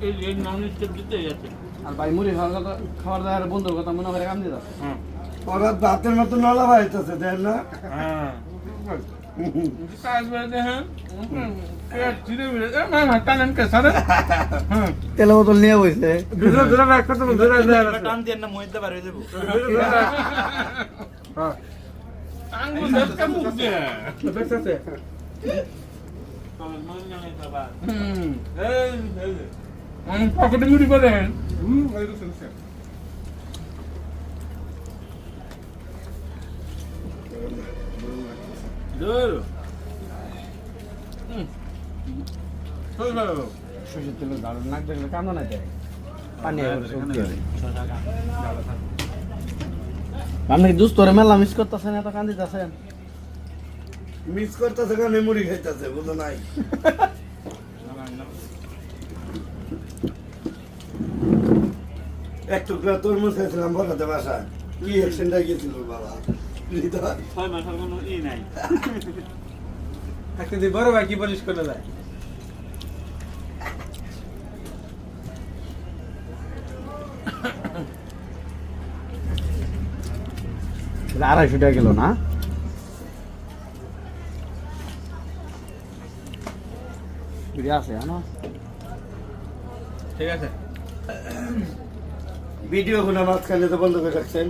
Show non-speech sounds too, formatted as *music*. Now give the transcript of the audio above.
এই এই non stop দিতে গেছে আর ভাই মুড়ি খাওয়ার কথা খাওয়ার দাওয়ার বন্ধুর কথা মনে করে কাম দিয়ে যাচ্ছে হ্যাঁ। ওরা দাঁতের মতো নলা বাইতেছে দেখ না? হ্যাঁ। হ্যাঁ। হ্যাঁ। তেলে বোতল নিয়ে বসে হুম। আমি পকেটে মুড়ি করে হুম ওই তো শুনছে দূর চল ভালো দারুণ নাক দেখলে কামড় নাই দেয় পানি আপনি কি দুস্থ করে মেলা মিস করতেছেন এত কান্দিতেছেন মিস করতেছে কারণে মুড়ি খাইতেছে বুঝো নাই। *laughs* এক টুকরা তরমুজ খাইছিলাম বলাতে বাসা কি অ্যাক্সিডেন্টটা গিয়েছিল বাবা? হৃদয় ছয় মাসের কোনো ই নাই। একটা দিয়ে বড় ভাই কি বলিস করে দেয় আড়াইশো টাকা কিলো না? আছে হ্যাঁ ঠিক আছে। ভিডিও গুলো মাঝখানে তো বন্ধ করে রাখছেন।